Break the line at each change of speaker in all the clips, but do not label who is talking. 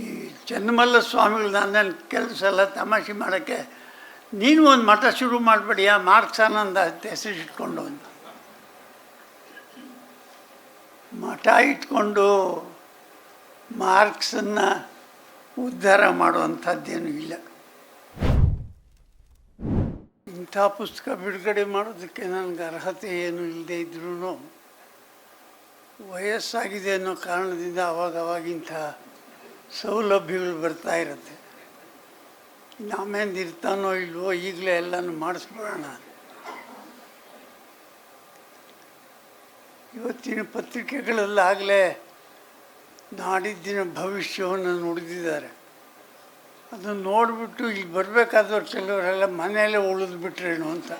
ಈ ಚನ್ನಮಲ್ಲ ಸ್ವಾಮಿಗಳು ನನ್ನ ಕೆಲಸ ಎಲ್ಲ ತಮಾಷೆ ಮಾಡೋಕ್ಕೆ, ನೀನು ಒಂದು ಮಠ ಶುರು ಮಾಡಬೇಡಿಯಾ ಮಾರ್ಕ್ಸ್ ಆನಂದ ಅಂತ ಹೆಸರಿಟ್ಕೊಂಡು ಅಂತ. ಮಠ ಇಟ್ಕೊಂಡು ಮಾರ್ಕ್ಸನ್ನು ಉದ್ಧಾರ ಮಾಡುವಂಥದ್ದೇನೂ ಇಲ್ಲ. ಇಂಥ ಪುಸ್ತಕ ಬಿಡುಗಡೆ ಮಾಡೋದಕ್ಕೆ ನನಗೆ ಅರ್ಹತೆ ಏನು ಇಲ್ಲದೆ ಇದ್ರೂ ವಯಸ್ಸಾಗಿದೆ ಅನ್ನೋ ಕಾರಣದಿಂದ ಅವಾಗ ಅವಾಗಿಂಥ ಸೌಲಭ್ಯಗಳು ಬರ್ತಾ ಇರುತ್ತೆ. ನಾಮೇನು ಇರ್ತಾನೋ ಇಲ್ವೋ ಈಗಲೇ ಎಲ್ಲನೂ ಮಾಡಿಸ್ಬಿಡೋಣ ಇವತ್ತಿನ ಪತ್ರಿಕೆಗಳಲ್ಲಾಗಲೇ ನಾಡಿದ್ದಿನ ಭವಿಷ್ಯವನ್ನು ನುಡಿದಿದ್ದಾರೆ. ಅದನ್ನು ನೋಡಿಬಿಟ್ಟು ಇಲ್ಲಿ ಬರಬೇಕಾದವ್ರು ಕೆಲವರೆಲ್ಲ ಮನೆಯಲ್ಲೇ ಉಳಿದ್ಬಿಟ್ರೇನು ಅಂತ.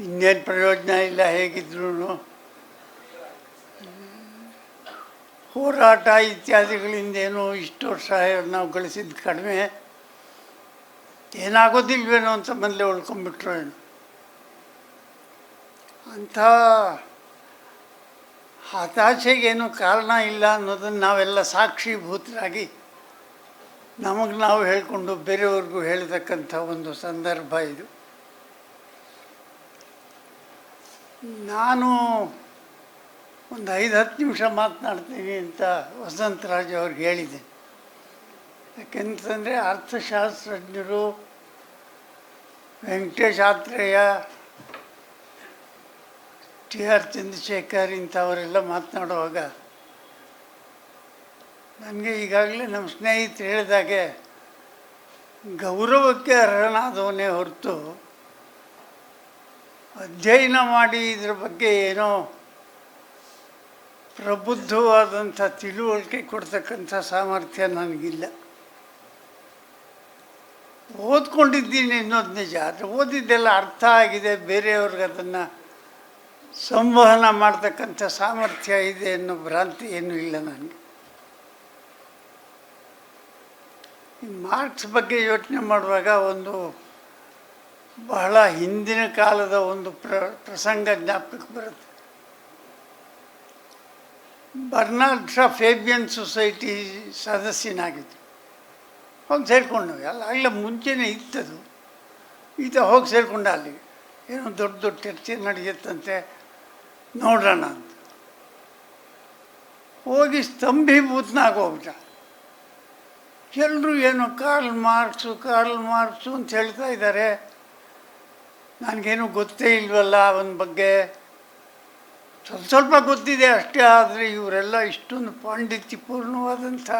ಇನ್ನೇನು ಪ್ರಯೋಜನ ಇಲ್ಲ ಹೇಗಿದ್ರು ಹೋರಾಟ ಇತ್ಯಾದಿಗಳಿಂದೇನೋ ಇಷ್ಟು ವರ್ಷ ನಾವು ಗಳಿಸಿದ್ದು ಕಡಿಮೆ. ಏನಾಗೋದಿಲ್ವೇನೋ ಅಂತ ಮೊದಲೇ ಉಳ್ಕೊಂಬಿಟ್ರು ಏನು. ಅಂಥ ಹತಾಶೆಗೇನು ಕಾರಣ ಇಲ್ಲ ಅನ್ನೋದನ್ನು ನಾವೆಲ್ಲ ಸಾಕ್ಷೀಭೂತರಾಗಿ ನಮಗೆ ನಾವು ಹೇಳಿಕೊಂಡು ಬೇರೆಯವ್ರಿಗೂ ಹೇಳತಕ್ಕಂಥ ಒಂದು ಸಂದರ್ಭ ಇದು. ನಾನು ಒಂದು ಐದು ಹತ್ತು ನಿಮಿಷ ಮಾತನಾಡ್ತೀನಿ ಅಂತ ವಸಂತರಾಜ್ ಅವ್ರಿಗೆ ಹೇಳಿದೆ. ಯಾಕೆಂತಂದರೆ ಅರ್ಥಶಾಸ್ತ್ರಜ್ಞರು ವೆಂಕಟೇಶ್ ಆತ್ರೇಯ ಟಿ ಆರ್ ಚಂದ್ರಶೇಖರ್ ಇಂಥವರೆಲ್ಲ ಮಾತನಾಡುವಾಗ ನನಗೆ ಈಗಾಗಲೇ ನಮ್ಮ ಸ್ನೇಹಿತರು ಹೇಳಿದಾಗೆ ಗೌರವಕ್ಕೆ ಅರ್ಹನಾದವನೇ ಹೊರತು ಅಧ್ಯಯನ ಮಾಡಿ ಇದ್ರ ಬಗ್ಗೆ ಏನೋ ಪ್ರಬುದ್ಧವಾದಂಥ ತಿಳುವಳಿಕೆ ಕೊಡ್ತಕ್ಕಂಥ ಸಾಮರ್ಥ್ಯ ನನಗಿಲ್ಲ. ಓದ್ಕೊಂಡಿದ್ದೀನಿ ಅನ್ನೋದು ನಿಜ, ಆದರೆ ಓದಿದ್ದೆಲ್ಲ ಅರ್ಥ ಆಗಿದೆ, ಬೇರೆಯವ್ರಿಗೆ ಅದನ್ನು ಸಂವಹನ ಮಾಡ್ತಕ್ಕಂಥ ಸಾಮರ್ಥ್ಯ ಇದೆ ಅನ್ನೋ ಭ್ರಾಂತಿ ಏನೂ ಇಲ್ಲ ನನಗೆ. ಮಾರ್ಕ್ಸ್ ಬಗ್ಗೆ ಯೋಚನೆ ಮಾಡುವಾಗ ಒಂದು ಬಹಳ ಹಿಂದಿನ ಕಾಲದ ಒಂದು ಪ್ರ, ಪ್ರಸಂಗ ಜ್ಞಾಪಕಕ್ಕೆ ಬರುತ್ತೆ. ಬರ್ನಾಲ್ಡ್ ಶಾ ಫೇಬಿಯನ್ ಸೊಸೈಟಿ ಸದಸ್ಯನಾಗಿದ್ದರು ಹೋಗಿ ಸೇರಿಕೊಂಡು ಅಲ್ಲ ಆಗಲೇ ಮುಂಚೆನೇ ಇತ್ತದು. ಈತ ಹೋಗಿ ಸೇರಿಕೊಂಡ ಅಲ್ಲಿಗೆ ಏನೋ ದೊಡ್ಡ ದೊಡ್ಡ ಚರ್ಚೆ ನಡೆಯುತ್ತಂತೆ. ನೋಡೋಣ ಅಂತ. ಹೋಗಿ ಸ್ತಂಭೀಭೂತನಾಗಿ ಹೋಗ್ಬಿಟ್ಟ. ಎಲ್ಲರೂ ಏನು ಕಾರ್ಲ್ ಮಾರ್ಕ್ಸು ಕಾರ್ಲ್ ಮಾರ್ಕ್ಸು ಅಂತ ಹೇಳ್ತಾ ಇದ್ದಾರೆ ನನಗೇನು ಗೊತ್ತೇ ಇಲ್ವಲ್ಲ ಅವನ ಬಗ್ಗೆ. ಸ್ವಲ್ಪ ಸ್ವಲ್ಪ ಗೊತ್ತಿದೆ ಅಷ್ಟೇ, ಆದರೆ ಇವರೆಲ್ಲ ಇಷ್ಟೊಂದು ಪಾಂಡಿತ್ಯಪೂರ್ಣವಾದಂಥ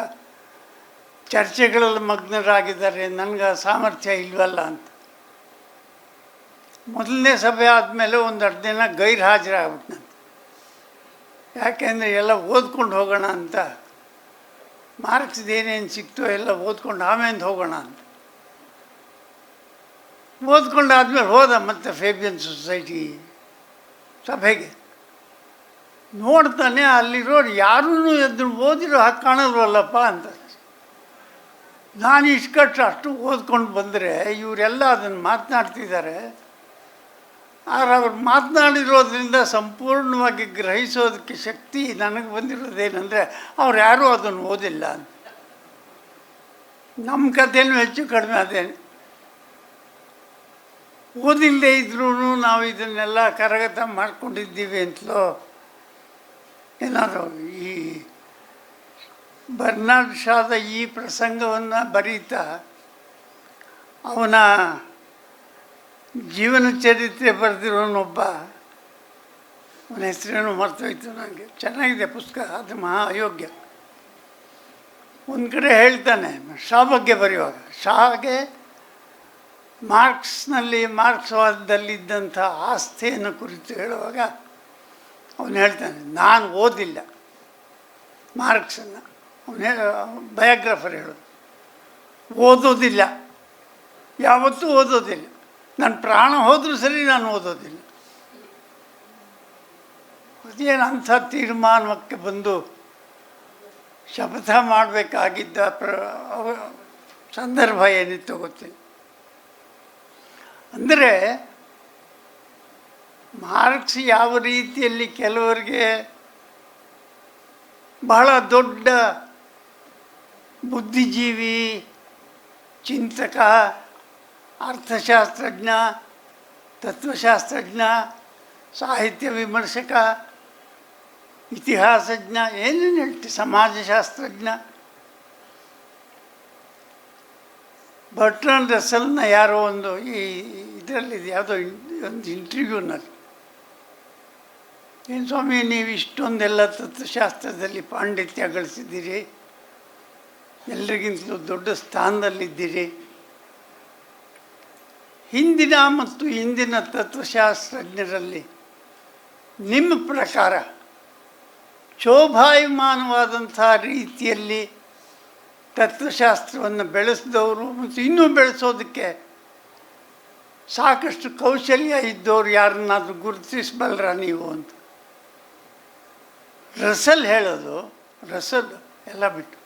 ಚರ್ಚೆಗಳಲ್ಲಿ ಮಗ್ನರಾಗಿದ್ದಾರೆ. ನನಗೆ ಸಾಮರ್ಥ್ಯ ಇಲ್ವಲ್ಲ ಅಂತ. ಮೊದಲನೇ ಸಭೆ ಆದಮೇಲೆ ಒಂದು ಅರ್ಧ ದಿನ ಗೈರು ಹಾಜರಾಗ್ಬಿಟ್ಟು ಯಾಕೆಂದರೆ ಎಲ್ಲ ಓದ್ಕೊಂಡು ಹೋಗೋಣ ಅಂತ. ಮಾರ್ಕ್ಸ್ದೇನೇನು ಸಿಕ್ತೋ ಎಲ್ಲ ಓದ್ಕೊಂಡು ಆಮೇಲೆ ಹೋಗೋಣ ಅಂತ. ಓದ್ಕೊಂಡು ಆದಮೇಲೆ ಹೋದ ಮತ್ತೆ ಫೇಬಿಯನ್ ಸೊಸೈಟಿ ಸಭೆಗೆ. ನೋಡ್ತಾನೆ, ಅಲ್ಲಿರೋರು ಯಾರೂ ಎದ್ರು ಓದಿರೋ ಹಾಗೆ ಕಾಣಲ್ವಲ್ಲಪ್ಪ ಅಂತ. ನಾನು ಇಷ್ಕಟ್ಟು ಅಷ್ಟು ಓದ್ಕೊಂಡು ಬಂದರೆ ಇವರೆಲ್ಲ ಅದನ್ನು ಮಾತನಾಡ್ತಿದ್ದಾರೆ. ಆದರೆ ಅವ್ರು ಮಾತನಾಡಿರೋದ್ರಿಂದ ಸಂಪೂರ್ಣವಾಗಿ ಗ್ರಹಿಸೋದಕ್ಕೆ ಶಕ್ತಿ ನನಗೆ ಬಂದಿರೋದೇನೆಂದರೆ ಅವ್ರು ಯಾರೂ ಅದನ್ನು ಓದಿಲ್ಲ ಅಂತ. ನಮ್ಮ ಕಥೆನೂ ಹೆಚ್ಚು ಕಡಿಮೆ ಅದೇನೆ ಓದಿಲ್ಲದೆ ಇದ್ರೂ ನಾವು ಇದನ್ನೆಲ್ಲ ಕರಗತ ಮಾಡ್ಕೊಂಡಿದ್ದೀವಿ ಅಂತಲೋ ಏನಾದರೂ ಈ ಬರ್ನಾಡ್ ಶಾದ ಈ ಪ್ರಸಂಗವನ್ನು ಬರೀತಾ ಅವನ ಜೀವನ ಚರಿತ್ರೆ ಬರೆದಿರೋನೊಬ್ಬ, ಅವನ ಹೆಸರೇನು ಮರ್ತೋಯ್ತು ನನಗೆ ಚೆನ್ನಾಗಿದೆ ಪುಸ್ತಕ, ಅದು ಮಹಾ ಅಯೋಗ್ಯ. ಒಂದು ಕಡೆ ಹೇಳ್ತಾನೆ, ಶಾ ಬಗ್ಗೆ ಬರೆಯುವಾಗ, ಶಾಗೆ ಮಾರ್ಕ್ಸ್ನಲ್ಲಿ, ಮಾರ್ಕ್ಸ್ವಾದದಲ್ಲಿದ್ದಂಥ ಆಸ್ಥೆಯನ್ನು ಕುರಿತು ಹೇಳುವಾಗ ಅವನು ಹೇಳ್ತಾನೆ, ನಾನು ಓದಿಲ್ಲ. ಮಾರ್ಕ್ಸನ್ನು, ಅವನು ಹೇಳ, ಬಯೋಗ್ರಫರ್ ಹೇಳೋದು, ಓದೋದಿಲ್ಲ, ಯಾವತ್ತೂ ಓದೋದಿಲ್ಲ. ನನ್ನ ಪ್ರಾಣ ಹೋದರೂ ಸರಿ ನಾನು ಓದೋದಿಲ್ಲ. ಅದೇನು ಅಂಥ ತೀರ್ಮಾನಕ್ಕೆ ಬಂದು ಶಪಥ ಮಾಡಬೇಕಾಗಿದ್ದ ಪ್ರ ಸಂದರ್ಭ ಏನಿತ್ತು ಗೊತ್ತಿಲ್ಲ. ಅಂದರೆ ಮಾರ್ಕ್ಸ್ ಯಾವ ರೀತಿಯಲ್ಲಿ ಕೆಲವರಿಗೆ ಬಹಳ ದೊಡ್ಡ ಬುದ್ಧಿಜೀವಿ, ಚಿಂತಕ, ಅರ್ಥಶಾಸ್ತ್ರಜ್ಞ, ತತ್ವಶಾಸ್ತ್ರಜ್ಞ, ಸಾಹಿತ್ಯ ವಿಮರ್ಶಕ, ಇತಿಹಾಸಜ್ಞ, ಏನೇನು ಹೇಳ್ತಿ ಸಮಾಜಶಾಸ್ತ್ರಜ್ಞ. ಬಟ್ರನ್ ರಸಲ್ನ ಯಾರೋ ಒಂದು ಈ ಇದರಲ್ಲಿ ಯಾವುದೋ ಒಂದು ಇಂಟರ್ವ್ಯೂನಲ್ಲಿ ಏನು ಸ್ವಾಮಿ, ನೀವು ಇಷ್ಟೊಂದೆಲ್ಲ ತತ್ವಶಾಸ್ತ್ರದಲ್ಲಿ ಪಾಂಡಿತ್ಯ ಗಳಿಸಿದ್ದೀರಿ, ಎಲ್ರಿಗಿಂತಲೂ ದೊಡ್ಡ ಸ್ಥಾನದಲ್ಲಿದ್ದೀರಿ. ಹಿಂದಿನ ಮತ್ತು ಇಂದಿನ ತತ್ವಶಾಸ್ತ್ರಜ್ಞರಲ್ಲಿ ನಿಮ್ಮ ಪ್ರಕಾರ ಶೋಭಾಯಮಾನವಾದಂಥ ರೀತಿಯಲ್ಲಿ ತತ್ವಶಾಸ್ತ್ರವನ್ನು ಬೆಳೆಸಿದವರು ಮತ್ತು ಇನ್ನೂ ಬೆಳೆಸೋದಕ್ಕೆ ಸಾಕಷ್ಟು ಕೌಶಲ್ಯ ಇದ್ದವ್ರು ಯಾರನ್ನಾದರೂ ಗುರುತಿಸಬಲ್ಲರ ನೀವು ಅಂತ? ರಸಲ್ ಹೇಳೋದು, ರಸಲ್ ಎಲ್ಲ ಬಿಟ್ಟು.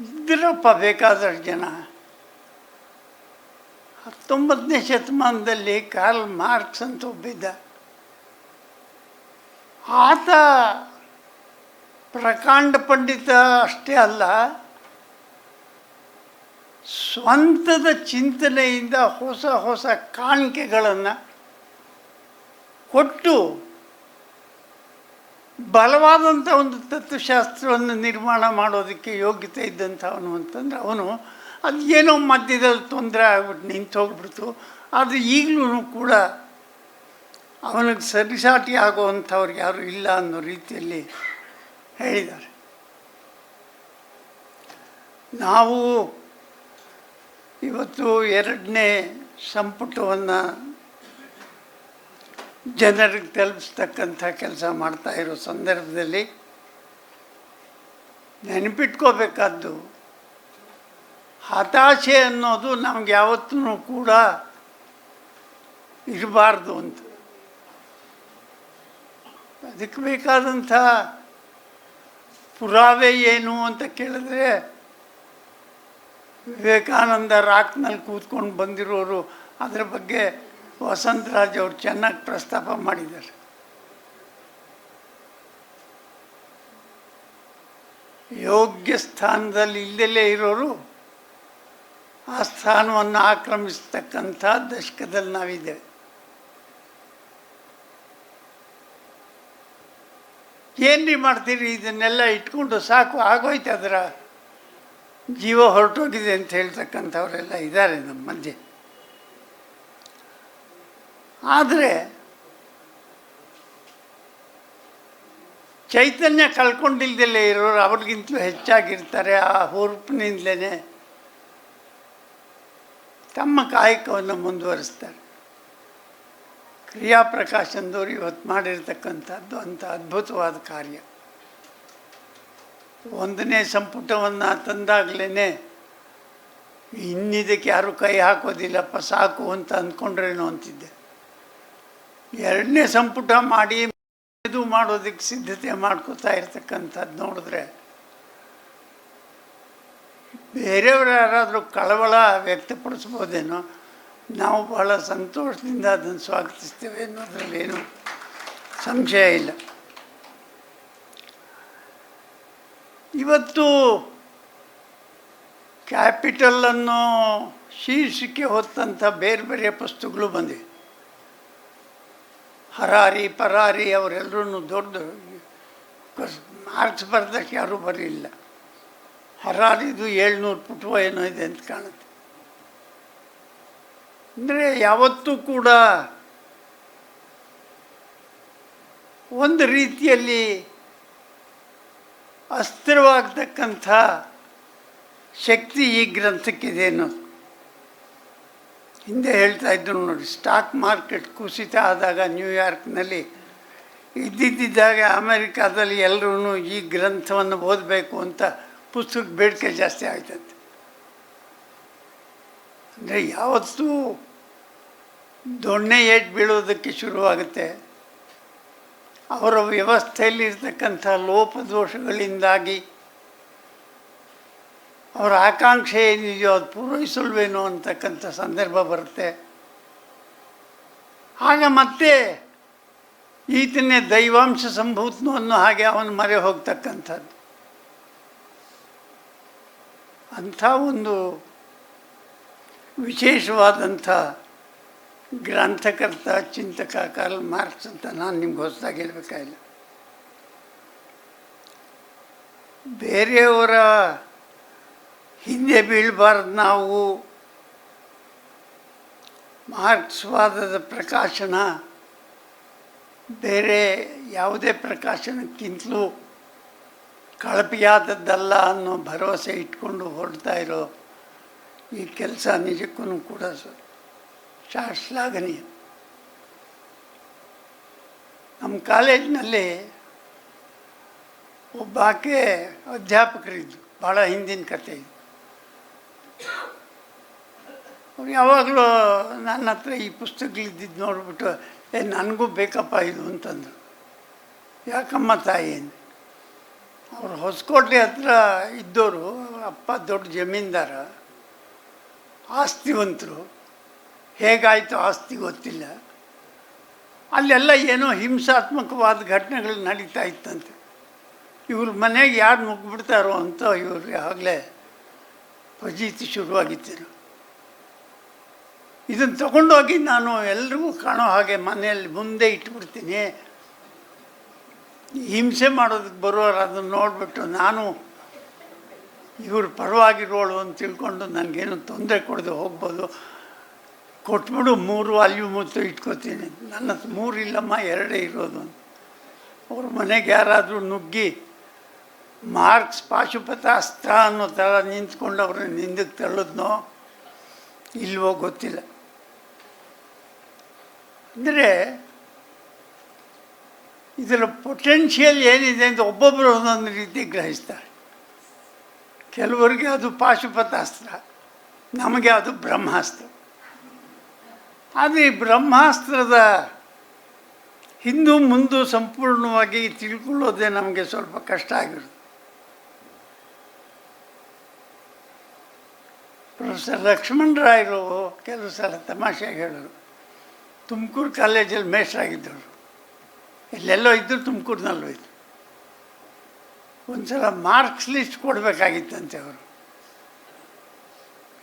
ಇದ್ರಪ್ಪ ಬೇಕಾದಷ್ಟು ಜನ. ಹತ್ತೊಂಬತ್ತನೇ ಶತಮಾನದಲ್ಲಿ ಕಾರ್ಲ್ ಮಾರ್ಕ್ಸ್ ಅಂತ ಒಬ್ಬಿದ್ದ. ಆತ ಪ್ರಕಾಂಡ ಪಂಡಿತ ಅಷ್ಟೇ ಅಲ್ಲ, ಸ್ವಂತದ ಚಿಂತನೆಯಿಂದ ಹೊಸ ಹೊಸ ಕಾಣಿಕೆಗಳನ್ನು ಕೊಟ್ಟು ಬಲವಾದಂಥ ಒಂದು ತತ್ವಶಾಸ್ತ್ರವನ್ನು ನಿರ್ಮಾಣ ಮಾಡೋದಕ್ಕೆ ಯೋಗ್ಯತೆ ಇದ್ದಂಥವನು ಅಂತಂದ್ರೆ ಅವನು ಅದು ಏನೋ ಮಧ್ಯದಲ್ಲಿ ತೊಂದರೆ ಆಗ್ಬಿಟ್ಟು ನಿಂತು ಹೋಗ್ಬಿಡ್ತು. ಆದರೆ ಈಗಲೂ ಕೂಡ ಅವನಿಗೆ ಸರಿಸಾಟಿ ಆಗುವಂಥವ್ರು ಯಾರು ಇಲ್ಲ ಅನ್ನೋ ರೀತಿಯಲ್ಲಿ ಹೇಳಿದ್ದಾರೆ. ನಾವು ಇವತ್ತು ಎರಡನೇ ಸಂಪುಟವನ್ನು ಜನರಿಗೆ ತಲುಪಿಸ್ತಕ್ಕಂಥ ಕೆಲಸ ಮಾಡ್ತಾ ಇರೋ ಸಂದರ್ಭದಲ್ಲಿ ನೆನಪಿಟ್ಕೋಬೇಕಾದ್ದು ಹತಾಶೆ ಅನ್ನೋದು ನಮ್ಗೆ ಯಾವತ್ತೂ ಕೂಡ ಇರಬಾರ್ದು ಅಂತ. ಅದಕ್ಕೆ ಬೇಕಾದಂಥ ಪುರಾವೆ ಏನು ಅಂತ ಕೇಳಿದ್ರೆ ವಿವೇಕಾನಂದ ರಾಕ್ನಲ್ಲಿ ಕೂತ್ಕೊಂಡು ಬಂದಿರೋರು ಅದರ ಬಗ್ಗೆ ವಸಂತರಾಜ್ ಅವರು ಚೆನ್ನಾಗಿ ಪ್ರಸ್ತಾಪ ಮಾಡಿದ್ದಾರೆ. ಯೋಗ್ಯ ಸ್ಥಾನದಲ್ಲಿ ಇಲ್ಲದಲೇ ಇರೋರು ಆ ಸ್ಥಾನವನ್ನು ಆಕ್ರಮಿಸ್ತಕ್ಕಂಥ ದಶಕದಲ್ಲಿ ನಾವಿದ್ದೇವೆ. ಏನ್ರಿ ಮಾಡ್ತೀರಿ? ಇದನ್ನೆಲ್ಲ ಇಟ್ಕೊಂಡು ಸಾಕು, ಆಗೋಯ್ತು ಅದರ ಜೀವ ಹೊರಟೋಗಿದೆ ಅಂತ ಹೇಳ್ತಕ್ಕಂಥವರೆಲ್ಲ ಇದ್ದಾರೆ ನಮ್ಮ ಮಧ್ಯೆ ಆದರೆ ಚೈತನ್ಯ ಕಳ್ಕೊಂಡಿಲ್ದಲೇ ಇರೋರು ಅವ್ರಿಗಿಂತಲೂ ಹೆಚ್ಚಾಗಿರ್ತಾರೆ ಆ ಹುರುಪಿನಿಂದಲೇ ತಮ್ಮ ಕಾಯಕವನ್ನು ಮುಂದುವರಿಸ್ತಾರೆ. ಕ್ರಿಯಾ ಅಂದವರು ಇವತ್ತು ಮಾಡಿರ್ತಕ್ಕಂಥದ್ದು ಅಂಥ ಅದ್ಭುತವಾದ ಕಾರ್ಯ. ಒಂದನೇ ಸಂಪುಟವನ್ನು ತಂದಾಗಲೇ ಇನ್ನಿದಕ್ಕೆ ಯಾರು ಕೈ ಹಾಕೋದಿಲ್ಲಪ್ಪ ಸಾಕು ಅಂತ ಅಂದ್ಕೊಂಡ್ರೇನು ಅಂತಿದ್ದೆ. ಎರಡನೇ ಸಂಪುಟ ಮಾಡಿ ಇದು ಮಾಡೋದಕ್ಕೆ ಸಿದ್ಧತೆ ಮಾಡ್ಕೋತಾ ಇರ್ತಕ್ಕಂಥದ್ದು ನೋಡಿದ್ರೆ ಬೇರೆಯವರು ಯಾರಾದರೂ ಕಳವಳ ವ್ಯಕ್ತಪಡಿಸ್ಬೋದೇನೋ, ನಾವು ಬಹಳ ಸಂತೋಷದಿಂದ ಅದನ್ನು ಸ್ವಾಗತಿಸ್ತೇವೆ ಅನ್ನೋದ್ರಲ್ಲಿ ಏನು ಸಂಶಯ ಇಲ್ಲ. ಇವತ್ತು ಕ್ಯಾಪಿಟಲ್ ಅನ್ನೋ ಶೀರ್ಷಿಕೆ ಹೊತ್ತಂಥ ಬೇರೆ ಬೇರೆ ಪುಸ್ತಕಗಳು ಬಂದಿವೆ. ಹರಾರಿ ಪರಾರಿ ಅವರೆಲ್ಲರೂ ದೊಡ್ಡ ಮಾರ್ಕ್ಸ್ ಬರ್ದಕ್ಕೆ ಯಾರೂ ಬರಲಿಲ್ಲ. ಹರಾರಿದು ಏಳ್ನೂರು ಪುಟವೋ ಏನೋ ಇದೆ ಅಂತ ಕಾಣುತ್ತೆ. ಅಂದರೆ ಯಾವತ್ತೂ ಕೂಡ ಒಂದು ರೀತಿಯಲ್ಲಿ ಅಸ್ಥಿರವಾಗತಕ್ಕಂಥ ಶಕ್ತಿ ಈ ಗ್ರಂಥಕ್ಕಿದೆ ಅನ್ನೋದು. ಹಿಂದೆ ಹೇಳ್ತಾ ಇದ್ರು ನೋಡಿ ಸ್ಟಾಕ್ ಮಾರ್ಕೆಟ್ ಕುಸಿತ ಆದಾಗ ನ್ಯೂಯಾರ್ಕ್ನಲ್ಲಿ ಇದ್ದಿದ್ದಾಗ ಅಮೆರಿಕಾದಲ್ಲಿ ಎಲ್ಲರೂ ಈ ಗ್ರಂಥವನ್ನು ಓದಬೇಕು ಅಂತ ಪುಸ್ತಕ ಬೇಡಿಕೆ ಜಾಸ್ತಿ ಆಯ್ತಂತೆ. ಅಂದರೆ ಯಾವತ್ತೂ ದೊಣ್ಣೆ ಏಟ್ ಬೀಳೋದಕ್ಕೆ ಶುರುವಾಗುತ್ತೆ. ಅವರ ವ್ಯವಸ್ಥೆಯಲ್ಲಿರ್ತಕ್ಕಂಥ ಲೋಪದೋಷಗಳಿಂದಾಗಿ ಅವರ ಆಕಾಂಕ್ಷೆ ಏನಿದೆಯೋ ಅದು ಪೂರೈಸಲ್ವೇನೋ ಅಂತಕ್ಕಂಥ ಸಂದರ್ಭ ಬರುತ್ತೆ. ಆಗ ಮತ್ತೆ ಈತನೇ ದೈವಾಂಶ ಸಂಭೂತನು ಅನ್ನೋ ಹಾಗೆ ಅವನು ಮರೆ ಹೋಗ್ತಕ್ಕಂಥದ್ದು. ಅಂಥ ಒಂದು ವಿಶೇಷವಾದಂಥ ಗ್ರಂಥಕರ್ತ, ಚಿಂತಕ ಕಾರ್ಲ್ ಮಾರ್ಕ್ಸ್ ಅಂತ ನಾನು ನಿಮ್ಗೆ ಹೊಸದಾಗಿ ಹೇಳಬೇಕಾಗಿಲ್ಲ. ಬೇರೆಯವರ ಹಿಂದೆ ಬೀಳಬಾರ್ದು ನಾವು. ಮಾರ್ಕ್ಸ್ವಾದದ ಪ್ರಕಾಶನ ಬೇರೆ ಯಾವುದೇ ಪ್ರಕಾಶನಕ್ಕಿಂತಲೂ ಕಳಪೆಯಾದದ್ದಲ್ಲ ಅನ್ನೋ ಭರವಸೆ ಇಟ್ಕೊಂಡು ಹೊರಡ್ತಾ ಇರೋ ಈ ಕೆಲಸ ನಿಜಕ್ಕೂ ಕೂಡ ಸ- ಶಾ ಶ್ಲಾಘನೀಯ ನಮ್ಮ ಕಾಲೇಜಿನಲ್ಲಿ ಒಬ್ಬಾಕೆ ಅಧ್ಯಾಪಕರಿದ್ದು ಭಾಳ ಹಿಂದಿನ ಕಥೆ ಇದು. ಅವ್ರು ಯಾವಾಗಲೂ ನನ್ನ ಹತ್ರ ಈ ಪುಸ್ತಕಗಳಿದ್ದಿದ್ದು ನೋಡಿಬಿಟ್ಟು, ಏ, ನನಗೂ ಬೇಕಪ್ಪ ಇದು ಅಂತಂದರು. ಯಾಕಮ್ಮ ತಾಯಿ? ಅವರು ಹೊಸಕೋಟೆ ಹತ್ರ ಇದ್ದವರು ಅಪ್ಪ ದೊಡ್ಡ ಜಮೀನ್ದಾರ, ಆಸ್ತಿವಂತರು. ಹೇಗಾಯಿತು ಆಸ್ತಿ ಗೊತ್ತಿಲ್ಲ. ಅಲ್ಲೆಲ್ಲ ಏನೋ ಹಿಂಸಾತ್ಮಕವಾದ ಘಟನೆಗಳು ನಡೀತಾ ಇತ್ತಂತೆ. ಇವ್ರ ಮನೆಗೆ ಯಾರು ನುಗ್ಗಿಬಿಡ್ತಾರೋ ಅಂತ ಇವ್ರಿಗೆ ಆಗಲೇ ಫಜೀತಿ ಶುರುವಾಗಿತ್ತು ಇದನ್ನು ತಗೊಂಡೋಗಿ ನಾನು ಎಲ್ರಿಗೂ ಕಾಣೋ ಹಾಗೆ ಮನೆಯಲ್ಲಿ ಮುಂದೆ ಇಟ್ಬಿಡ್ತೀನಿ. ಹಿಂಸೆ ಮಾಡೋದಕ್ಕೆ ಬರೋರು ಅದನ್ನು ನೋಡಿಬಿಟ್ಟು ನಾನು ಇವರು ಪರವಾಗಿರೋಳು ಅಂತ ತಿಳ್ಕೊಂಡು ನನಗೇನು ತೊಂದರೆ ಕೊಡದೆ ಹೋಗ್ಬೋದು. ಕೊಟ್ಬಿಡು ಮೂರು ವಾಲ್ಯೂ ಮುತ್ತು ಇಟ್ಕೋತೀನಿ. ನನ್ನ ಮೂರು ಇಲ್ಲಮ್ಮ ಎರಡೇ ಇರೋದು ಅವ್ರ ಮನೆಗೆ ಯಾರಾದರೂ ನುಗ್ಗಿ ಮಾರ್ಕ್ಸ್ ಪಾಶುಪತಾಸ್ತ್ರ ಅನ್ನೋ ಥರ ನಿಂತ್ಕೊಂಡು ಅವ್ರನ್ನ ನಿಂದಕ್ಕೆ ತಳ್ಳಿದ್ನೋ ಇಲ್ವೋ ಗೊತ್ತಿಲ್ಲ. ಅಂದರೆ ಇದರ ಪೊಟೆನ್ಷಿಯಲ್ ಏನಿದೆ ಅಂತ ಒಬ್ಬೊಬ್ಬರು ಒಂದೊಂದು ರೀತಿ ಗ್ರಹಿಸ್ತಾರೆ. ಕೆಲವರಿಗೆ ಅದು ಪಾಶುಪತಾಸ್ತ್ರ, ನಮಗೆ ಅದು ಬ್ರಹ್ಮಾಸ್ತ್ರ. ಆದರೆ ಈ ಬ್ರಹ್ಮಾಸ್ತ್ರದ ಹಿಂದೂ, ಮುಂದೂ ಸಂಪೂರ್ಣವಾಗಿ ತಿಳ್ಕೊಳ್ಳೋದೇ ನಮಗೆ ಸ್ವಲ್ಪ ಕಷ್ಟ ಆಗಿರುತ್ತೆ. ಪ್ರೊಫೆಸರ್ ಲಕ್ಷ್ಮಣ್ ರಾಯರು ಕೆಲವು ಸಲ ತಮಾಷೆ ಹೇಳೋರು. ತುಮಕೂರು ಕಾಲೇಜಲ್ಲಿ ಮೇಷ್ಟ್ರಾಗಿದ್ದರು ಎಲ್ಲೆಲ್ಲೋ ಇದ್ದರು ತುಮಕೂರಿನಲ್ಲೂ ಇದ್ದರು ಒಂದು ಸಲ ಮಾರ್ಕ್ಸ್ ಲಿಸ್ಟ್ ಕೊಡಬೇಕಾಗಿತ್ತಂತೆ ಅವರು.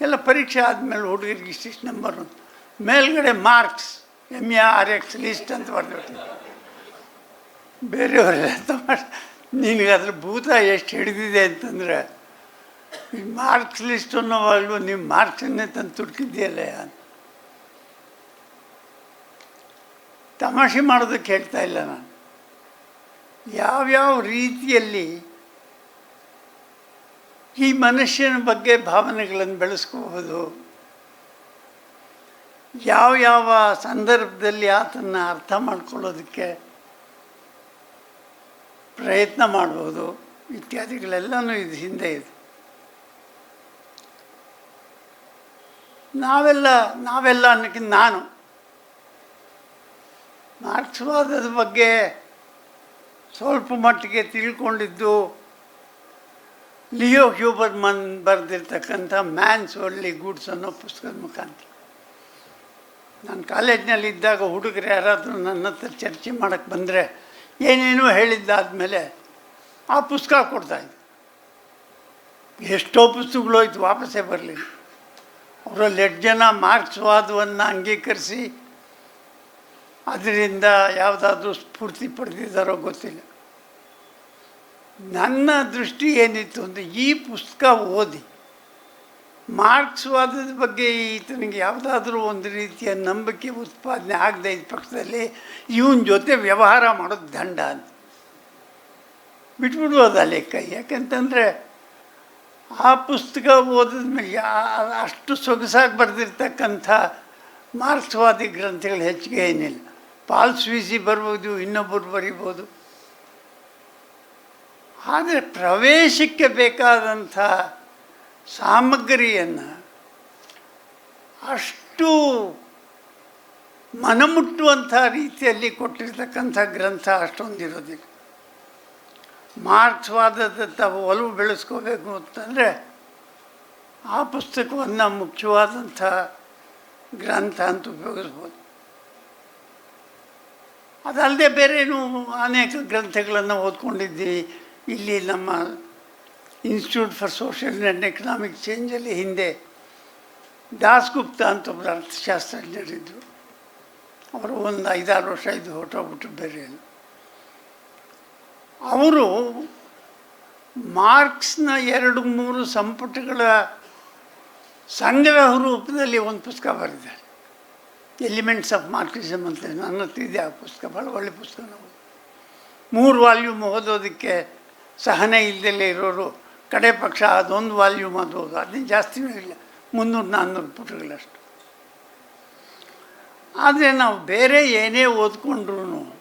ಎಲ್ಲ ಪರೀಕ್ಷೆ ಆದಮೇಲೆ ಹುಡುಗರಿಗೆ ಇಷ್ಟಿಷ್ಟು ನಂಬರ್ ಮೇಲ್ಗಡೆ marks M A R X list ಅಂತ ಬರೆದ್ಬಿಟ್ಟು ಬೇರೆಯವರೆಲ್ಲ ತಮಾಷೆ ನಿನಗೆ ಅದ್ರ ಭೂತ ಎಷ್ಟು ಹಿಡಿದಿದೆ ಅಂತಂದರೆ ಮಾರ್ಕ್ಸ್ ಲಿಸ್ಟ್ ಅನ್ನೋವಾಗಲೂ ನೀವು ಮಾರ್ಕ್ಸನ್ನೇ ತಂದು ತುಡ್ಕಿದ್ದೀಯಲ್ಲ ತಮಾಷೆ ಮಾಡೋದಕ್ಕೆ ಹೇಳ್ತಾ ಇಲ್ಲ ನಾನು. ಯಾವ್ಯಾವ ರೀತಿಯಲ್ಲಿ ಈ ಮನುಷ್ಯನ ಬಗ್ಗೆ ಭಾವನೆಗಳನ್ನು ಬೆಳೆಸ್ಕೋಬಹುದು? ಯಾವ ಯಾವ ಸಂದರ್ಭದಲ್ಲಿ ಆತನ್ನು ಅರ್ಥ ಮಾಡ್ಕೊಳ್ಳೋದಕ್ಕೆ ಪ್ರಯತ್ನ ಮಾಡ್ಬೋದು? ಇತ್ಯಾದಿಗಳೆಲ್ಲನೂ ಇದು ಹಿಂದೆ ಇದೆ. ನಾವೆಲ್ಲ ನಾವೆಲ್ಲ ಅನ್ನೋಕ್ಕಿಂತ ನಾನು ಮಾರ್ಕ್ಸ್ವಾದದ ಬಗ್ಗೆ ಸ್ವಲ್ಪ ಮಟ್ಟಿಗೆ ತಿಳ್ಕೊಂಡಿದ್ದು ಲಿಯೋ ಹ್ಯೂಬರ್ ಮನ್ ಬರೆದಿರ್ತಕ್ಕಂಥ ಮ್ಯಾನ್ಸ್ ಒಳ್ಳಿ ಗೂಡ್ಸ್ ಅನ್ನೋ ಪುಸ್ತಕದ ಮುಖಾಂತರ. ನಾನು ಕಾಲೇಜ್ನಲ್ಲಿ ಇದ್ದಾಗ ಹುಡುಗರು ಯಾರಾದರೂ ನನ್ನ ಹತ್ರ ಚರ್ಚೆ ಮಾಡೋಕ್ಕೆ ಬಂದರೆ ಏನೇನೋ ಹೇಳಿದ್ದಾದಮೇಲೆ ಆ ಪುಸ್ತಕ ಕೊಡ್ತಾಯಿದ್ದೆ ಎಷ್ಟೋ ಪುಸ್ತಕಗಳು ಹೋಯ್ತು, ವಾಪಸ್ಸೇ ಬರಲಿಲ್ಲ. ಅವರಲ್ಲಿ ಎಷ್ಟು ಜನ ಮಾರ್ಕ್ಸ್ವಾದವನ್ನು ಅಂಗೀಕರಿಸಿ ಅದರಿಂದ ಯಾವುದಾದ್ರೂ ಸ್ಫೂರ್ತಿ ಪಡೆದಿದ್ದಾರೋ ಗೊತ್ತಿಲ್ಲ. ನನ್ನ ದೃಷ್ಟಿ ಏನಿತ್ತು ಅಂದರೆ ಈ ಪುಸ್ತಕ ಓದಿ ಮಾರ್ಕ್ಸ್ವಾದದ ಬಗ್ಗೆ ಈತನಿಗೆ ಯಾವುದಾದ್ರೂ ಒಂದು ರೀತಿಯ ನಂಬಿಕೆ ಉತ್ಪಾದನೆ ಆಗದೆ ಇದ್ದ ಪಕ್ಷದಲ್ಲಿ ಇವನ ಜೊತೆ ವ್ಯವಹಾರ ಮಾಡೋದು ದಂಡ ಅಂತ. ಬಿಟ್ಬಿಡ್ಬೋದು ಲೆಕ್ಕ ಯಾಕಂತಂದರೆ ಆ ಪುಸ್ತಕ ಓದಿದ ಮೇಲೆ ಅಷ್ಟು ಸೊಗಸಾಗಿ ಬರೆದಿರ್ತಕ್ಕಂಥ ಮಾರ್ಕ್ಸ್ವಾದಿ ಗ್ರಂಥಗಳು ಹೆಚ್ಚಿಗೆ ಏನಿಲ್ಲ. ಪಾಲ್ ಸ್ವೀಸಿ ಬರ್ಬೋದು, ಇನ್ನೊಬ್ಬರು ಬರಿಬೋದು. ಆದರೆ ಪ್ರವೇಶಕ್ಕೆ ಬೇಕಾದಂಥ ಸಾಮಗ್ರಿಯನ್ನು ಅಷ್ಟು ಮನಮುಟ್ಟುವಂಥ ರೀತಿಯಲ್ಲಿ ಕೊಟ್ಟಿರ್ತಕ್ಕಂಥ ಗ್ರಂಥ ಅಷ್ಟೊಂದಿರೋದಿಲ್ಲ. ಮಾರ್ಕ್ಸ್ವಾದದತ್ತ ಒಲವು ಬೆಳೆಸ್ಕೋಬೇಕು ಅಂತಂದರೆ ಆ ಪುಸ್ತಕವನ್ನು ಮುಖ್ಯವಾದಂಥ ಗ್ರಂಥ ಅಂತ ಉಪಯೋಗಿಸ್ಬೋದು. ಅದಲ್ಲದೆ ಬೇರೇನು ಅನೇಕ ಗ್ರಂಥಗಳನ್ನು ಓದ್ಕೊಂಡಿದ್ದೀವಿ. ಇಲ್ಲಿ ನಮ್ಮ institute for social and economic ಚೇಂಜಲ್ಲಿ ಹಿಂದೆ ದಾಸ್ಗುಪ್ತ ಅಂತ ಒಬ್ಬರು ಅರ್ಥಶಾಸ್ತ್ರಜ್ಞರಿದ್ದರು ಅವರು ಒಂದು ಐದಾರು ವರ್ಷ ಇದು ಹೊಟ್ಟೋಗ್ಬಿಟ್ಟು ಬೇರೆ ಅವರು ಮಾರ್ಕ್ಸ್ನ ಎರಡು ಮೂರು ಸಂಪುಟಗಳ ಸಂಗ್ರಹ ರೂಪದಲ್ಲಿ ಒಂದು ಪುಸ್ತಕ ಬರೆದಿದ್ದಾರೆ. ಎಲಿಮೆಂಟ್ಸ್ ಆಫ್ ಮಾರ್ಕ್ಸಿಸಮ್ ಅಂತ ನನ್ನ ಹತ್ರ ಇದೆ ಆ ಪುಸ್ತಕ ಭಾಳ ಒಳ್ಳೆ ಪುಸ್ತಕ ನಾವು ಮೂರು ವಾಲ್ಯೂಮ್ ಓದೋದಕ್ಕೆ ಸಹನೆ ಇಲ್ಲದಲ್ಲೇ ಇರೋರು, ಕಡೆ ಪಕ್ಷ ಅದೊಂದು ವಾಲ್ಯೂಮ್ ಅದು ಓದು ಅದೇನು ಜಾಸ್ತಿನೂ ಇಲ್ಲ, ಮುನ್ನೂರು, ನಾನ್ನೂರು ಪುಟಗಳಷ್ಟು. ಆದರೆ ನಾವು ಬೇರೆ ಏನೇ ಓದ್ಕೊಂಡ್ರು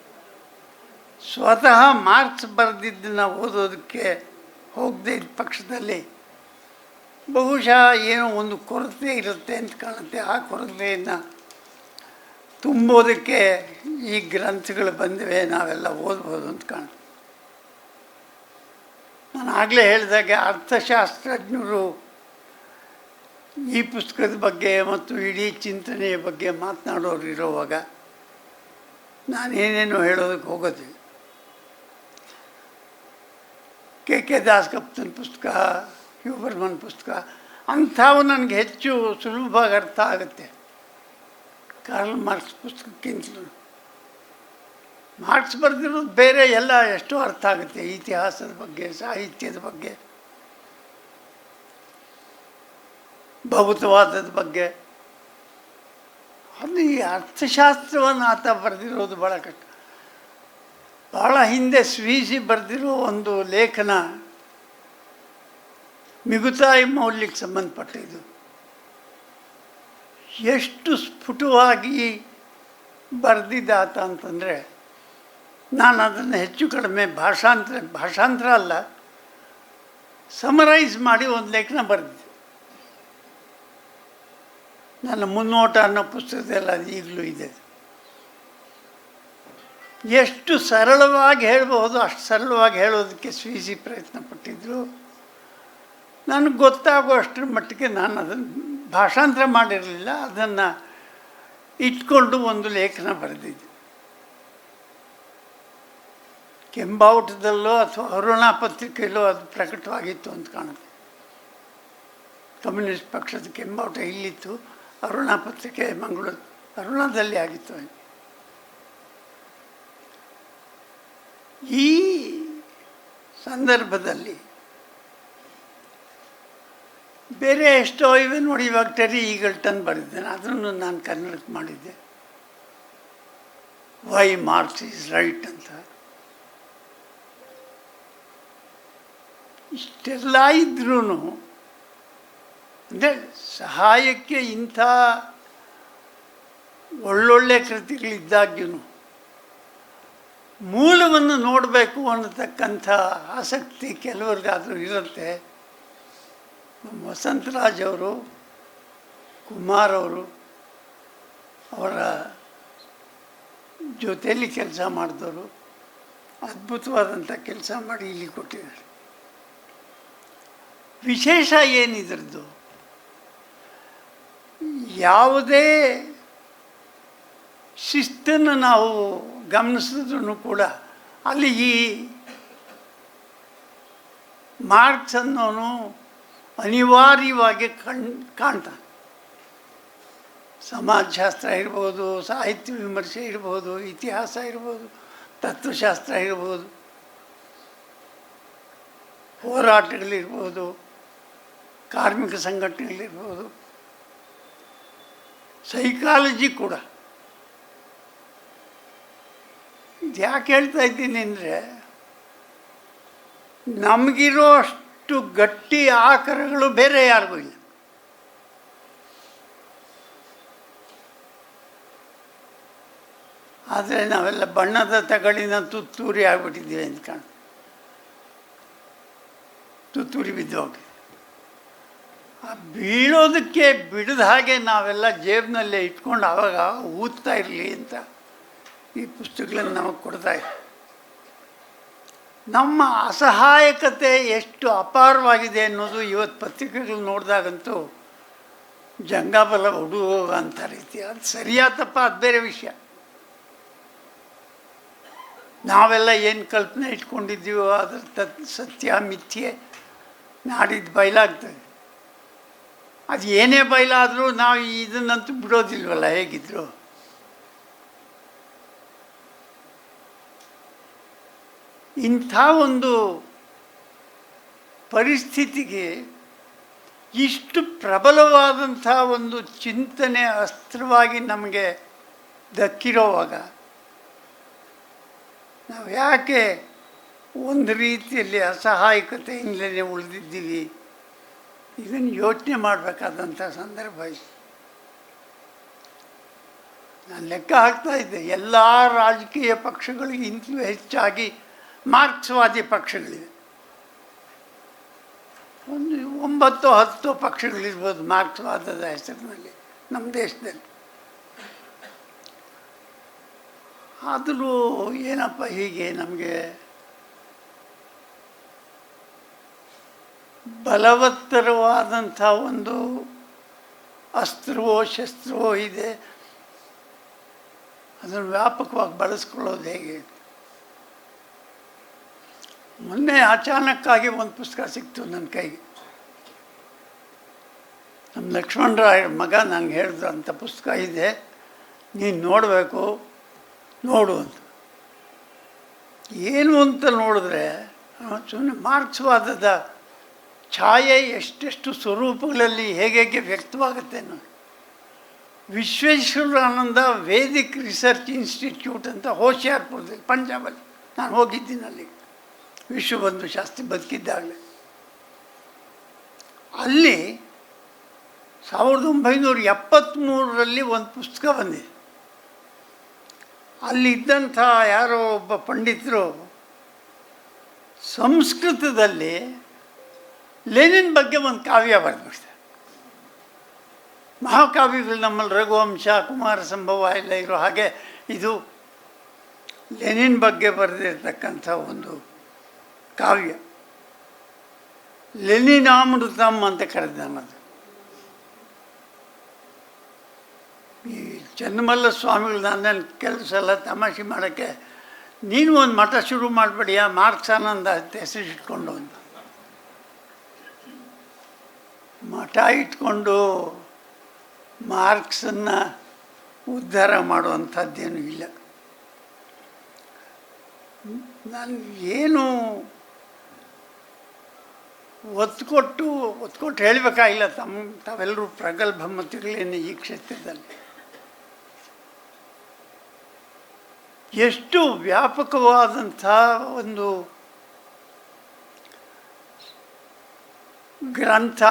ಸ್ವತಃ ಮಾರ್ಕ್ಸ್ ಬರೆದಿದ್ದನ್ನು ಓದೋದಕ್ಕೆ ಹೋಗದೆ ಇದ್ದ ಪಕ್ಷದಲ್ಲಿ ಬಹುಶಃ ಏನೋ ಒಂದು ಕೊರತೆ ಇರುತ್ತೆ ಅಂತ ಕಾಣುತ್ತೆ. ಆ ಕೊರತೆಯನ್ನು ತುಂಬೋದಕ್ಕೆ ಈ ಗ್ರಂಥಗಳು ಬಂದಿವೆ, ನಾವೆಲ್ಲ ಓದ್ಬೋದು ಅಂತ ಕಾಣುತ್ತೆ. ನಾನು ಆಗಲೇ ಹೇಳಿದಾಗೆ ಅರ್ಥಶಾಸ್ತ್ರಜ್ಞರು ಈ ಪುಸ್ತಕದ ಬಗ್ಗೆ ಮತ್ತು ಇಡೀ ಚಿಂತನೆಯ ಬಗ್ಗೆ ಮಾತನಾಡೋರು ಇರೋವಾಗ ನಾನೇನೇನು ಹೇಳೋದಕ್ಕೆ ಹೋಗೋದಿಲ್ಲ. ಕೆ ಕೆ ದಾಸ್ ಗಪ್ತನ ಪುಸ್ತಕ, ಹ್ಯೂಬರ್ಮನ್ ಪುಸ್ತಕ, ಅಂಥವು ನನಗೆ ಹೆಚ್ಚು ಸುಲಭವಾಗಿ ಅರ್ಥ ಆಗುತ್ತೆ. ಕಾರ್ಲ್ ಮಾರ್ಕ್ಸ್ ಪುಸ್ತಕಕ್ಕಿಂತಲೂ. ಮಾರ್ಕ್ಸ್ ಬರೆದಿರೋದು ಬೇರೆ ಎಲ್ಲ ಎಷ್ಟೋ ಅರ್ಥ ಆಗುತ್ತೆ, ಇತಿಹಾಸದ ಬಗ್ಗೆ, ಸಾಹಿತ್ಯದ ಬಗ್ಗೆ, ಭೌತವಾದದ ಬಗ್ಗೆ. ಅದು ಈ ಅರ್ಥಶಾಸ್ತ್ರವನ್ನು ಆತ ಬರೆದಿರೋದು ಭಾಳ ಕಷ್ಟ. ಭಾಳ ಹಿಂದೆ ಸ್ವೀಸಿ ಬರೆದಿರೋ ಒಂದು ಲೇಖನ ಮಿಗುತಾಯಿ ಮೌಲ್ಯಕ್ಕೆ ಸಂಬಂಧಪಟ್ಟಿದ್ದು. ಎಷ್ಟು ಸ್ಫುಟವಾಗಿ ಬರೆದಿದ್ದಾತ ಅಂತಂದರೆ ನಾನು ಅದನ್ನು ಹೆಚ್ಚು ಕಡಿಮೆ ಭಾಷಾಂತರ ಭಾಷಾಂತರ ಅಲ್ಲ, ಸಮರೈಸ್ ಮಾಡಿ ಒಂದು ಲೇಖನ ಬರೆದಿದ್ದೆ. ನನ್ನ ಮುನ್ನೋಟ ಅನ್ನೋ ಪುಸ್ತಕದಲ್ಲಿ ಅದು ಈಗಲೂ ಇದೆ. ಎಷ್ಟು ಸರಳವಾಗಿ ಹೇಳಬಹುದು ಅಷ್ಟು ಸರಳವಾಗಿ ಹೇಳೋದಕ್ಕೆ ಸ್ವೀಸಿ ಪ್ರಯತ್ನ ಪಟ್ಟಿದ್ರು. ನನಗೆ ಗೊತ್ತಾಗೋ ಅಷ್ಟರ ಮಟ್ಟಿಗೆ ನಾನು ಅದನ್ನು ಭಾಷಾಂತರ ಮಾಡಿರಲಿಲ್ಲ, ಅದನ್ನು ಇಟ್ಕೊಂಡು ಒಂದು ಲೇಖನ ಬರೆದಿದ್ದೆ. ಕೆಂಬಾವುಟದಲ್ಲೋ ಅಥವಾ ಅರುಣಾ ಪತ್ರಿಕೆಯಲ್ಲೋ ಅದು ಪ್ರಕಟವಾಗಿತ್ತು ಅಂತ ಕಾಣುತ್ತೆ. ಕಮ್ಯುನಿಸ್ಟ್ ಪಕ್ಷದ ಕೆಂಬಾವುಟ ಇಲ್ಲಿತ್ತು, ಅರುಣಾ ಪತ್ರಿಕೆ ಮಂಗಳೂರು, ಅರುಣಾದಲ್ಲಿ ಆಗಿತ್ತು ಈ ಸಂದರ್ಭದಲ್ಲಿ ಬೇರೆ ಎಷ್ಟೋ ಇವೆ ನೋಡಿ, ಇವಾಗ ಟೆರಿ ಈಗಲ್ಟನ್ ಬರೆದಿದ್ದೇನೆ. ಅದನ್ನು ನಾನು ಕನ್ನಡಕ್ಕೆ ಮಾಡಿದ್ದೆ. ವೈ ಮಾರ್ಕ್ಸ್ ಈಸ್ ರೈಟ್ ಅಂತ. ಇಷ್ಟೆಲ್ಲ ಇದ್ರೂ ಅಂದರೆ ಸಹಾಯಕ್ಕೆ ಇಂಥ ಒಳ್ಳೊಳ್ಳೆ ಕೃತಿಗಳಿದ್ದಾಗ್ಯೂ ಮೂಲವನ್ನು ನೋಡಬೇಕು ಅನ್ನತಕ್ಕಂಥ ಆಸಕ್ತಿ ಕೆಲವರಿಗಾದರೂ ಇರುತ್ತೆ. ವಸಂತರಾಜ್ ಅವರು, ಕುಮಾರ್ ಅವರು ಅವರ ಜೊತೆಯಲ್ಲಿ ಕೆಲಸ ಮಾಡಿದವರು, ಅದ್ಭುತವಾದಂಥ ಕೆಲಸ ಮಾಡಿ ಇಲ್ಲಿ ಕೊಟ್ಟಿದ್ದಾರೆ. ವಿಶೇಷ ಏನಿದ್ರದ್ದು ಯಾವುದೇ ಶಿಸ್ತನ್ನು ನಾವು ಗಮನಿಸಿದ್ರು ಕೂಡ ಅಲ್ಲಿ ಈ ಮಾರ್ಕ್ಸ್ ಅನ್ನೋನು ಅನಿವಾರ್ಯವಾಗಿ ಕಣ್ ಕಾಣ್ತಾನೆ. ಸಮಾಜಶಾಸ್ತ್ರ ಇರ್ಬೋದು, ಸಾಹಿತ್ಯ ವಿಮರ್ಶೆ ಇರ್ಬೋದು, ಇತಿಹಾಸ ಇರ್ಬೋದು, ತತ್ವಶಾಸ್ತ್ರ ಇರ್ಬೋದು, ಹೋರಾಟಗಳಿರ್ಬೋದು, ಕಾರ್ಮಿಕ ಸಂಘಟನೆಗಳಿರ್ಬೋದು ಸೈಕಾಲಜಿ ಕೂಡ ಇದು ಯಾಕೆ ಹೇಳ್ತಾ ಇದ್ದೀನಿ ಅಂದರೆ, ನಮಗಿರೋ ಅಷ್ಟು ಗಟ್ಟಿ ಆಕರಗಳು ಬೇರೆ ಯಾರಿಗೂ ಇಲ್ಲ. ಆದರೆ ನಾವೆಲ್ಲ ಬಣ್ಣದ ತಗಳಿನ ತುತ್ತೂರಿ ಆಗ್ಬಿಟ್ಟಿದ್ದೀವಿ ಅಂತ ಕಾಣ, ತುತ್ತೂರಿ ಬಿದ್ದೋಗಿ ಆ ಬೀಳೋದಕ್ಕೆ ಬಿಡದ ಹಾಗೆ ನಾವೆಲ್ಲ ಜೇಬ್ನಲ್ಲೇ ಇಟ್ಕೊಂಡು ಆವಾಗ ಊದ್ತಾ ಇರಲಿ ಅಂತ ಈ ಪುಸ್ತಕಗಳನ್ನು ನಮಗೆ ಕೊಡ್ತಾ ಇದೆ ನಮ್ಮ ಅಸಹಾಯಕತೆ ಎಷ್ಟು ಅಪಾರವಾಗಿದೆ ಅನ್ನೋದು ಇವತ್ತು ಪತ್ರಿಕೆಗಳು ನೋಡಿದಾಗಂತೂ ಜಂಗಾಬಲ ಹುಡುಗ ಅಂತ ರೀತಿ, ಅದು ಸರಿಯಾತಪ್ಪ ಅದು ಬೇರೆ ವಿಷಯ. ನಾವೆಲ್ಲ ಏನು ಕಲ್ಪನೆ ಇಟ್ಕೊಂಡಿದ್ದೀವೋ ಅದ್ರ ತತ್ ಸತ್ಯ, ಮಿಥ್ಯೆ ನಾಡಿದ್ದು ಬಯಲಾಗ್ತದೆ. ಅದು ಏನೇ ಬಯಲಾದರೂ ನಾವು ಇದನ್ನಂತೂ ಬಿಡೋದಿಲ್ವಲ್ಲ, ಹೇಗಿದ್ರು? ಇಂಥ ಒಂದು ಪರಿಸ್ಥಿತಿಗೆ ಇಷ್ಟು ಪ್ರಬಲವಾದಂಥ ಒಂದು ಚಿಂತನೆ ಅಸ್ತ್ರವಾಗಿ ನಮಗೆ ದಕ್ಕಿರೋವಾಗ ನಾವು ಯಾಕೆ ಒಂದು ರೀತಿಯಲ್ಲಿ ಅಸಹಾಯಕತೆಯಿಂದಲೇ ಉಳಿದಿದ್ದೀವಿ? ಇದನ್ನು ಯೋಚನೆ ಮಾಡಬೇಕಾದಂಥ ಸಂದರ್ಭ ನಾನು ಲೆಕ್ಕ ಹಾಕ್ತಾ ಇದ್ದೆ, ಎಲ್ಲ ರಾಜಕೀಯ ಪಕ್ಷಗಳಿಗಿಂತಲೂ ಹೆಚ್ಚಾಗಿ ಮಾರ್ಕ್ಸ್ವಾದಿ ಪಕ್ಷಗಳಿವೆ. ಒಂದು ಒಂಬತ್ತು ಹತ್ತು ಪಕ್ಷಗಳಿರ್ಬೋದು ಮಾರ್ಕ್ಸ್ವಾದದ ಹೆಸರಿನಲ್ಲಿ ನಮ್ಮ ದೇಶದಲ್ಲಿ. ಆದರೂ ಏನಪ್ಪ ಹೀಗೆ ನಮಗೆ ಬಲವತ್ತರವಾದಂಥ ಒಂದು ಅಸ್ತ್ರವೋ ಶಸ್ತ್ರವೋ ಇದೆ. ಅದನ್ನು ವ್ಯಾಪಕವಾಗಿ ಬಳಸ್ಕೊಳ್ಳೋದು ಹೇಗೆ? ಮೊನ್ನೆ ಅಚಾನಕ್ಕಾಗಿ ಒಂದು ಪುಸ್ತಕ ಸಿಕ್ತು ನನ್ನ ಕೈಗೆ. ನಮ್ಮ ಲಕ್ಷ್ಮಣರಾಯ ಮಗ ನನಗೆ ಹೇಳಿದ್ರು, ಅಂಥ ಪುಸ್ತಕ ಇದೆ, ನೀನು ನೋಡಬೇಕು, ನೋಡು ಅಂತ. ಏನು ಅಂತ ನೋಡಿದ್ರೆ ಸುಮ್ಮನೆ ಮಾರ್ಕ್ಸ್ವಾದದ ಛಾಯೆ ಎಷ್ಟೆಷ್ಟು ಸ್ವರೂಪಗಳಲ್ಲಿ ಹೇಗೆ ಹೇಗೆ ವ್ಯಕ್ತವಾಗುತ್ತೆ ನೋಡಿ. ವಿಶ್ವೇಶ್ವರಾನಂದ ವೇದಿಕ್ ರಿಸರ್ಚ್ ಇನ್ಸ್ಟಿಟ್ಯೂಟ್ ಅಂತ ಹೋಶಿಯಾರ್ಪುರದಲ್ಲಿ, ಪಂಜಾಬಲ್ಲಿ. ನಾನು ಹೋಗಿದ್ದೀನಿ ವಿಶ್ವಬಂಧು ಶಾಸ್ತ್ರಿ ಬದುಕಿದ್ದಾಗಲೇ. ಅಲ್ಲಿ ಸಾವಿರದ ಒಂಬೈನೂರ ಎಪ್ಪತ್ತ್ಮೂರರಲ್ಲಿ ಒಂದು ಪುಸ್ತಕ ಬಂದಿದೆ. ಅಲ್ಲಿದ್ದಂಥ ಯಾರೋ ಒಬ್ಬ ಪಂಡಿತರು ಸಂಸ್ಕೃತದಲ್ಲಿ ಲೆನಿನ್ ಬಗ್ಗೆ ಒಂದು ಕಾವ್ಯ ಬರೆದ್ಬಿಡ್ತಾರೆ ಮಹಾಕಾವ್ಯಗಳು ನಮ್ಮಲ್ಲಿ ರಘುವಂಶ, ಕುಮಾರ ಸಂಭವ ಎಲ್ಲ ಇರೋ ಹಾಗೆ ಇದು ಲೆನಿನ್ ಬಗ್ಗೆ ಬರೆದಿರ್ತಕ್ಕಂಥ ಒಂದು ಕಾವ್ಯ. ಲೆನಿನಾಮೃತಮ್ ಅಂತ ಕರೆದಾನದು ಈ ಚನ್ನಮಲ್ಲ ಸ್ವಾಮಿಗಳು ನನ್ನ ಕೆಲಸ ಎಲ್ಲ ತಮಾಷೆ ಮಾಡೋಕ್ಕೆ ನೀನು ಒಂದು ಮಠ ಶುರು ಮಾಡಬೇಡಿಯಾ ಮಾರ್ಕ್ಸ್ ಆನಂದ ಹೆಸರಿಟ್ಕೊಂಡು ಅಂತ. ಮಠ ಇಟ್ಕೊಂಡು ಮಾರ್ಕ್ಸನ್ನು ಉದ್ಧಾರ ಮಾಡುವಂಥದ್ದೇನೂ ಇಲ್ಲ. ನಾನು ಏನು ಒತ್ತು ಕೊಟ್ಟು ಒತ್ತು ಕೊಟ್ಟು ಹೇಳಬೇಕಾಗಿಲ್ಲ ತಮ್ಮ ತಾವೆಲ್ಲರೂ ಪ್ರಗಲ್ಭ ಮತಿಗಳೇನು ಈ ಕ್ಷೇತ್ರದಲ್ಲಿ. ಎಷ್ಟು ವ್ಯಾಪಕವಾದಂಥ ಒಂದು ಗ್ರಂಥ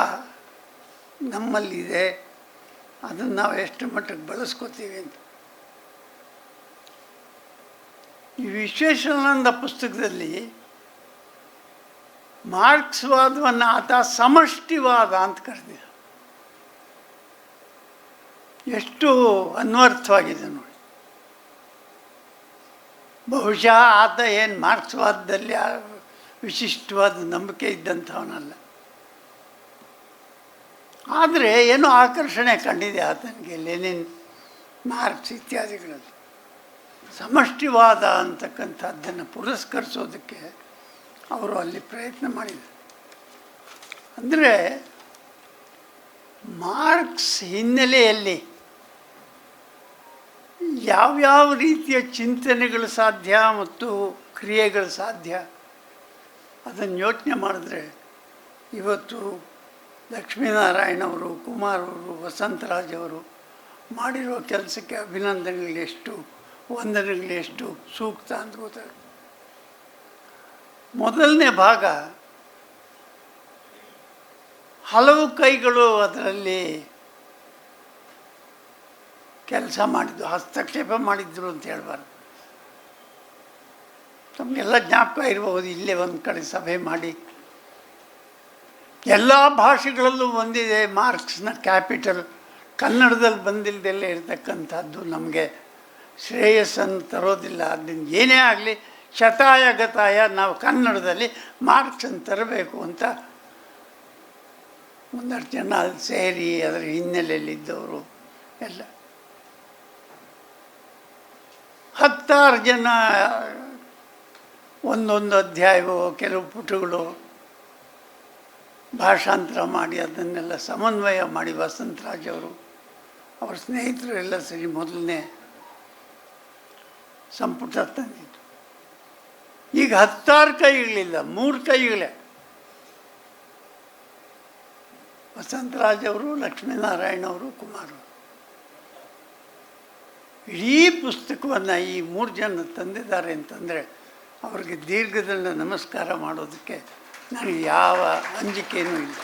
ನಮ್ಮಲ್ಲಿದೆ. ಅದನ್ನು ನಾವು ಎಷ್ಟು ಮಟ್ಟಕ್ಕೆ ಬಳಸ್ಕೋತೀವಿ ಅಂತ. ಈ ವಿಶ್ವೇಶ್ವರಾನಂದ ಪುಸ್ತಕದಲ್ಲಿ ಮಾರ್ಕ್ಸ್ವಾದವನ್ನು ಆತ ಸಮಷ್ಟಿವಾದ ಅಂತ ಕರೆದಿದ್ದ ಎಷ್ಟು ಅನ್ವರ್ಥವಾಗಿದೆ ನೋಡಿ. ಬಹುಶಃ ಆತ ಏನು ಮಾರ್ಕ್ಸ್ವಾದದಲ್ಲಿ ವಿಶಿಷ್ಟವಾದ ನಂಬಿಕೆ ಇದ್ದಂಥವನಲ್ಲ. ಆದರೆ ಏನೋ ಆಕರ್ಷಣೆ ಕಂಡಿದೆ ಆತನಿಗೆ, ಲೆನಿನ್ ಮಾರ್ಕ್ಸ್ ಇತ್ಯಾದಿಗಳಲ್ಲಿ. ಸಮಷ್ಟಿವಾದ ಅಂತಕ್ಕಂಥದ್ದನ್ನು ಪುರಸ್ಕರಿಸೋದಕ್ಕೆ ಅವರು ಅಲ್ಲಿ ಪ್ರಯತ್ನ ಮಾಡಿದರು. ಅಂದರೆ ಮಾರ್ಕ್ಸ್ ಹಿನ್ನೆಲೆಯಲ್ಲಿ ಯಾವ್ಯಾವ ರೀತಿಯ ಚಿಂತನೆಗಳು ಸಾಧ್ಯ ಮತ್ತು ಕ್ರಿಯೆಗಳು ಸಾಧ್ಯ ಅದನ್ನು ಯೋಚನೆ ಮಾಡಿದ್ರೆ ಇವತ್ತು ಲಕ್ಷ್ಮೀನಾರಾಯಣವರು ಕುಮಾರ್ ಅವರು, ವಸಂತರಾಜ್ ಅವರು ಮಾಡಿರೋ ಕೆಲಸಕ್ಕೆ ಅಭಿನಂದನೆಗಳು ಎಷ್ಟು, ವಂದನೆಗಳು ಎಷ್ಟು ಸೂಕ್ತ ಅಂತ ಗೊತ್ತಾಗುತ್ತೆ. ಮೊದಲನೇ ಭಾಗ, ಹಲವು ಕೈಗಳು ಅದರಲ್ಲಿ ಕೆಲಸ ಮಾಡಿದ್ದು, ಹಸ್ತಕ್ಷೇಪ ಮಾಡಿದ್ರು ಅಂತ ಹೇಳ್ಬಾರ್ದು. ತಮಗೆಲ್ಲ ಜ್ಞಾಪಕ ಇರಬಹುದು ಇಲ್ಲೇ ಒಂದು ಕಡೆ ಸಭೆ ಮಾಡಿ. ಎಲ್ಲ ಭಾಷೆಗಳಲ್ಲೂ ಬಂದಿದೆ ಮಾರ್ಕ್ಸ್ನ ಕ್ಯಾಪಿಟಲ್ ಕನ್ನಡದಲ್ಲಿ ಬಂದಿಲ್ಲದೆಲ್ಲ ಇರತಕ್ಕಂಥದ್ದು ನಮಗೆ ಶ್ರೇಯಸ್ಸನ್ನು ತರೋದಿಲ್ಲ. ಅದರಿಂದ ಏನೇ ಆಗಲಿ ಶತಾಯ ಗತಾಯ ನಾವು ಕನ್ನಡದಲ್ಲಿ ಮಾರ್ಕ್ಸನ್ನು ತರಬೇಕು ಅಂತ ಒಂದಷ್ಟು ಜನ ಅಲ್ಲಿ ಸೇರಿ ಅದರ ಹಿನ್ನೆಲೆಯಲ್ಲಿದ್ದವರು ಎಲ್ಲ. ಹತ್ತಾರು ಜನ ಒಂದೊಂದು ಅಧ್ಯಾಯವೋ ಕೆಲವು ಪುಟಗಳು ಭಾಷಾಂತರ ಮಾಡಿ ಅದನ್ನೆಲ್ಲ ಸಮನ್ವಯ ಮಾಡಿ ವಸಂತರಾಜ್ ಅವರು. ಅವ್ರ ಸ್ನೇಹಿತರು ಎಲ್ಲ ಸರಿ ಮೊದಲನೇ ಸಂಪುಟ ತಂದಿದ್ದು. ಈಗ ಹತ್ತಾರು ಕೈಗಳಿಲ್ಲ ಮೂರು ಕೈಗಳೇ. ವಸಂತರಾಜ್ ಅವರು ಲಕ್ಷ್ಮೀನಾರಾಯಣ ಅವರು, ಕುಮಾರ್ ಇಡೀ ಪುಸ್ತಕವನ್ನು ಈ ಮೂರು ಜನ ತಂದಿದ್ದಾರೆ ಅಂತಂದರೆ ಅವ್ರಿಗೆ ದೀರ್ಘದಂಡ ನಮಸ್ಕಾರ ಮಾಡೋದಕ್ಕೆ ನನಗೆ ಯಾವ ಅಂಜಿಕೆಯೂ ಇಲ್ಲ.